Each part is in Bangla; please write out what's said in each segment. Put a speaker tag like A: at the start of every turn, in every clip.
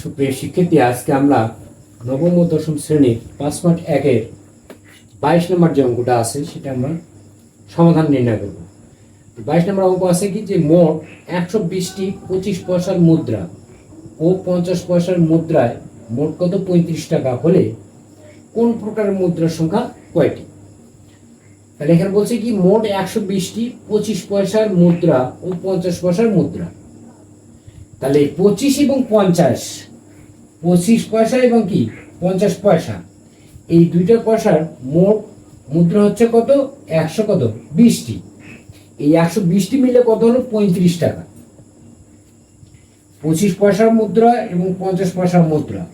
A: সুপ্রিয় শিক্ষার্থী, আজকে আমরা নবম ও দশম শ্রেণির পাঁচ পয়েন্ট একের বাইশ নম্বর যে অঙ্কটা আছে, সেটা আমরা সমাধান নির্ণয় করব। বাইশ নম্বর অঙ্ক আছে কি? যে মোট একশো বিশটি পঁচিশ পয়সার মুদ্রা ও পঞ্চাশ পয়সার মুদ্রায় মোট কত? পঁয়ত্রিশ টাকা। হলে কোন প্রকারের মুদ্রার সংখ্যা? কয়টি? তাহলে এখানে বলছে কি, মোট একশো বিশটি পঁচিশ পয়সার মুদ্রা ও পঞ্চাশ পয়সার মুদ্রা। তাহলে পঁচিশ এবং পঞ্চাশ। পঁচিশ পয়সা এবং কি? পঞ্চাশ পয়সা। এই দুইটা পয়সার মোট মুদ্রা হচ্ছে কত? একশো কত? বিশটি। এই একশো বিশটি মিলে কত হলো? পঁয়ত্রিশ টাকা। পঁচিশ পয়সার মুদ্রা এবং পঞ্চাশ পয়সার মুদ্রা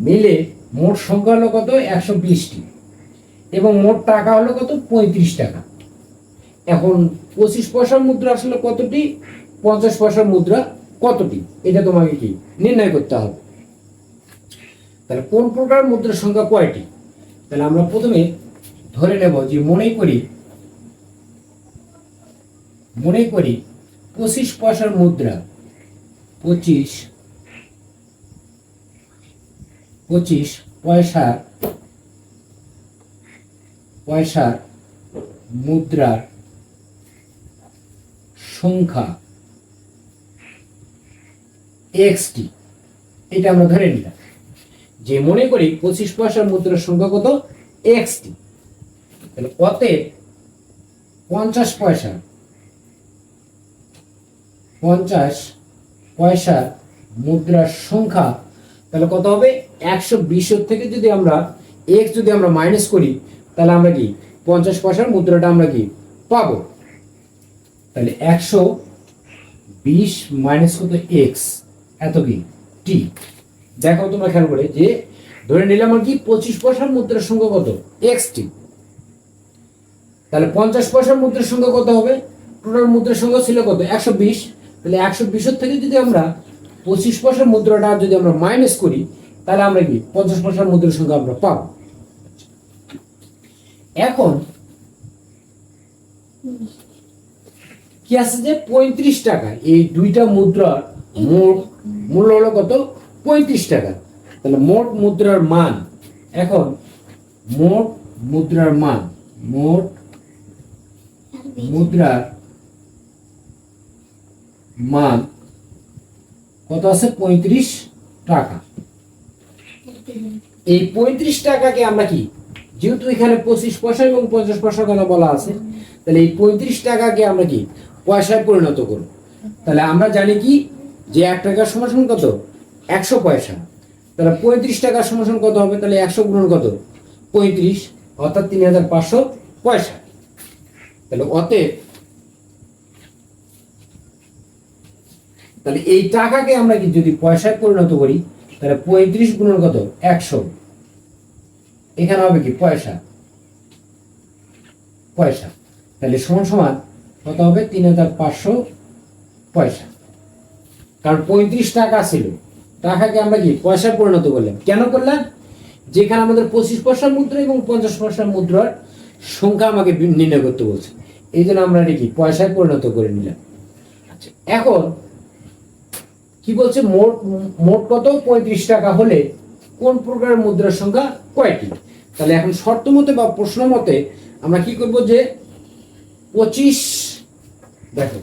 A: মিলে মোট সংখ্যা হলো কত? একশো বিশটি। এবং মোট টাকা হলো কত? পঁয়ত্রিশ টাকা। এখন পঁচিশ পয়সার মুদ্রা আসলে কতটি? পঞ্চাশ পয়সার মুদ্রা কতটি? এটা তোমাকে কি? নির্ণয় করতে হবে। তাহলে কোন প্রকার মুদ্রার সংখ্যা কয়টি? তাহলে আমরা প্রথমে ধরে নেব যে মনে করি মনে করি পঁচিশ পয়সার মুদ্রা, পঁচিশ পঁচিশ পয়সা পয়সার মুদ্রার সংখ্যা এক্সটি এটা আমরা ধরে নিলাম। যে মনে করি পঁচিশ পয়সার মুদ্রার সংখ্যা কত? এক্সটি তাহলে অতএব পঞ্চাশ পয়সা, পঞ্চাশ পয়সার মুদ্রার সংখ্যা তাহলে কত হবে? একশো বিশের থেকে যদি আমরা এক্স যদি আমরা মাইনাস করি, তাহলে আমরা কি? পঞ্চাশ পয়সার মুদ্রাটা আমরা কি? পাবো। তাহলে একশো বিশ মাইনাস কত? এক্স। এত কি? টি দেখো তোমরা খেয়াল করে যে, ধরে নিলাম আর কি, পঁচিশ পয়সার মুদ্রার সংখ্যা কত? এক্স টি। তাহলে পঞ্চাশ পয়সার মুদ্রার সংখ্যা কত হবে? টোটাল মুদ্রার সংখ্যা ছিল কত? একশো বিশ। তাহলে একশো বিশের থেকে যদি আমরা পঁচিশ পয়সার মুদ্রাটা যদি আমরা মাইনাস করি, তাহলে আমরা কি, পঞ্চাশ পয়সার মুদ্রার সংখ্যা আমরা পাবো। এখন কি আছে যে, পঁয়ত্রিশ টাকা এই দুইটা মুদ্রার মোট মূল্য হলো কত? পঁয়ত্রিশ টাকা। তাহলে মোট মুদ্রার মান, এখন মোট মুদ্রার মান, মোট মুদ্রার মান কত আছে? পঁয়ত্রিশ টাকা। এই পঁয়ত্রিশ টাকাকে আমরা কি, যেহেতু এখানে পঁচিশ পয়সা এবং পঞ্চাশ পয়সার কথা বলা আছে, তাহলে এই পঁয়ত্রিশ টাকাকে আমরা কি, পয়সায় পরিণত করব। তাহলে আমরা জানি কি যে এক টাকার সমান কত? একশো পয়সা। তাহলে পঁয়ত্রিশ টাকার সমান কত হবে? তাহলে একশো গুণন কত? পঁয়ত্রিশ, অর্থাৎ তিন হাজার পাঁচশো পয়সা। তাহলে অতএব তাহলে এই টাকাকে আমরা কি যদি পয়সায় পরিণত করি, তাহলে পঁয়ত্রিশ গুণন কত? একশো। এখানে হবে কি? পয়সা। পয়সা। তাহলে সমান সমান কত হবে? তিন হাজার পাঁচশো পয়সা। কারণ পঁয়ত্রিশ টাকা ছিল। টাকাকে আমরা কি? পয়সায় পরিণত করলাম। কেন করলাম? যেখানে আমাদের পঁচিশ পয়সার মুদ্রা এবং পঞ্চাশ পয়সার মুদ্রার সংখ্যা আমাকে নির্ণয় করতে বলছে। এই জন্য আমরা এটা কি? পয়সায় পরিণত করে নিলাম। আচ্ছা এখন কি বলছে? মোট মোট কত? পঁয়ত্রিশ টাকা হলে কোন প্রকারের মুদ্রার সংখ্যা? কয়টি তাহলে এখন শর্ত মতে বা প্রশ্ন মতে আমরা কি করব যে পঁচিশ, দেখো,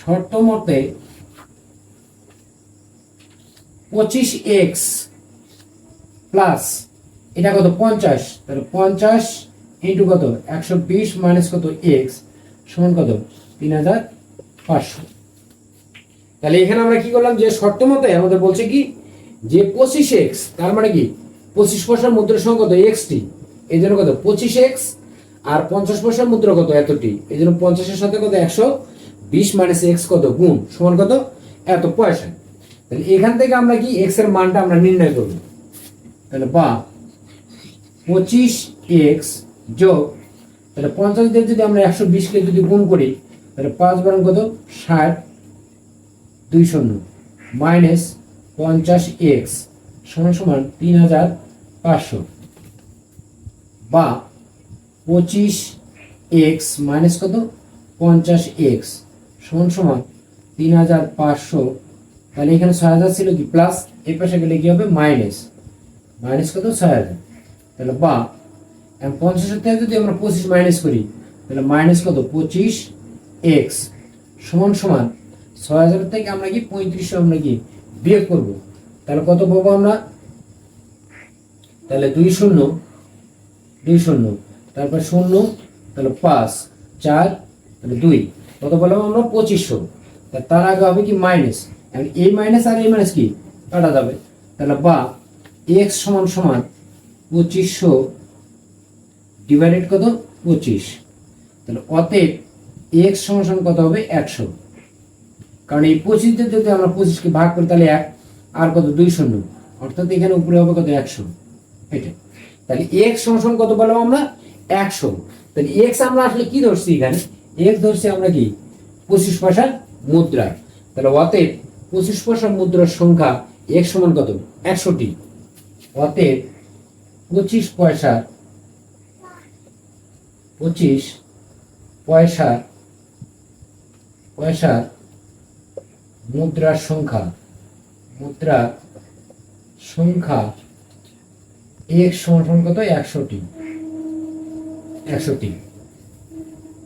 A: শর্ত মতে পঁচিশ এক্স প্লাস এটা কত? পঞ্চাশ। তাহলে পঞ্চাশ ইন্টু কত? একশো বিশ মাইনাস কত এক্স সমান কত? তিন হাজার পাঁচশো। তাহলে এখানে আমরা কি করলাম? যে শর্ত মতে আমাদের বলছে কি? যে পঁচিশ এক্স তার মানে কি? পঁচিশ পয়সার মুদ্রার সঙ্গে কত? এক্স টি। এই জন্য কত? পঁচিশ এক্স আর পঞ্চাশ পয়সার মুদ্রা কত? এতটি। এই জন্য পঞ্চাশের সাথে কত? একশো বিশ মাইনাস এক্স কত? গুণ। সমান কত? এত পয়সা। তাহলে এখান থেকে আমরা কি এক্সের মানটা আমরা নির্ণয় করব? তাহলে বা পঁচিশ এক্স যোগ, তাহলে পঞ্চাশ দিয়ে যদি আমরা একশো বিশকে যদি গুণ করি, তাহলে পাঁচ বারণ কত? ষাট দুই শূন্য মাইনাস পঞ্চাশ এক্স সমান সমান তিন হাজার পাঁচশো। বা পঁচিশ এক্স মাইনাস কত? পঞ্চাশ এক্স সমান সমান তিন হাজার পাঁচশো তাহলে এখানে ছয় হাজার ছিল কি? প্লাস এই পাশে গেলে কি হবে? মাইনাস মাইনাস কত? ছয় হাজার। তাহলে বা পঞ্চাশের থেকে যদি আমরা পঁচিশ মাইনাস করি, তাহলে মাইনাস কত? পঁচিশ এক্স সমান সমান ছয় হাজার থেকে আমরা কি? পঁয়ত্রিশশো আমরা কি? বিয়োগ করব। তাহলে কত পাবো আমরা? তাহলে দুই শূন্য দুই শূন্য। তারপর শূন্য, তাহলে পাঁচ, চার, তাহলে দুই। কত বললাম আমরা? পঁচিশশো। তার আগে হবে কি? মাইনাস এখন এই মাইনাস আর এই মাইনাস কি? কাটা যাবে। তাহলে বা এক্স সমান সমান পঁচিশশো ডিভাইডেড কত? পঁচিশ। তাহলে অতএব এক্স সমান সমান কত হবে? একশো। কারণ এই পঁচিশ দিয়ে যদি আমরা পঁচিশকে ভাগ করি, তাহলে এক। আর কত? দুই শূন্য। অর্থাৎ এখানে উপরে হবে কত? একশো। এটা। তাহলে এক্স সমান সমান কত বললাম আমরা? একশো। তাহলে এক্স আমরা আসলে কি ধরছি এখানে? এক্স ধরছি আমরা কি? পঁচিশ পয়সার মুদ্রা তাহলে অতএব পঁচিশ পয়সা মুদ্রার সংখ্যা এক সমান কত? একশোটি অতএব পঁচিশ পয়সার পঁচিশ পয়সা পয়সার মুদ্রার সংখ্যা, মুদ্রা সংখ্যা এক সমান কত? একশোটি একশোটি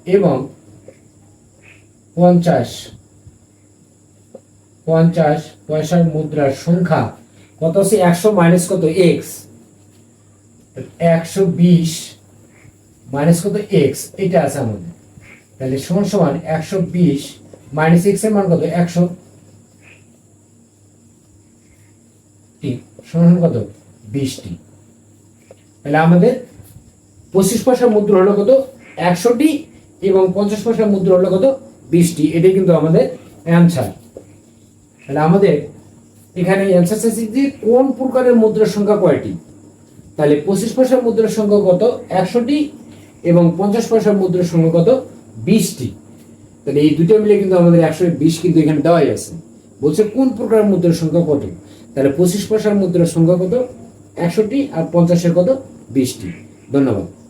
A: এবং পঞ্চাশ পঞ্চাশ পয়সার মুদ্রার সংখ্যা কত আছে একশো মাইনাস কত? এক্স একশো বিশ মাইনাস কত? এক্স এটা আছে আমাদের। তাহলে সমান সমান একশো বিশ মাইনাস এক্সের মান কত? একশো সমান কত? বিশটি তাহলে আমাদের পঁচিশ পয়সার মুদ্রা হলো কত? একশোটি এবং পঞ্চাশ পয়সার মুদ্রা হলো কত? বিশটি এটাই কিন্তু আমাদের অ্যান্সার তাহলে আমাদের এখানে কোন প্রকারের মুদ্রার সংখ্যা কয়টি? তাহলে পঁচিশ পয়সার মুদ্রার সংখ্যা কত? একশোটি এবং পঞ্চাশ পয়সার মুদ্রার সংখ্যা কত? বিশটি। তাহলে এই দুটো মিলে কিন্তু আমাদের একশো বিশ কিন্তু এখানে দেওয়াই আছে। বলছে কোন প্রকারের মুদ্রার সংখ্যা কত? তাহলে পঁচিশ পয়সার মুদ্রার সংখ্যা কত? একশোটি আর পঞ্চাশের কত? বিশটি। ধন্যবাদ।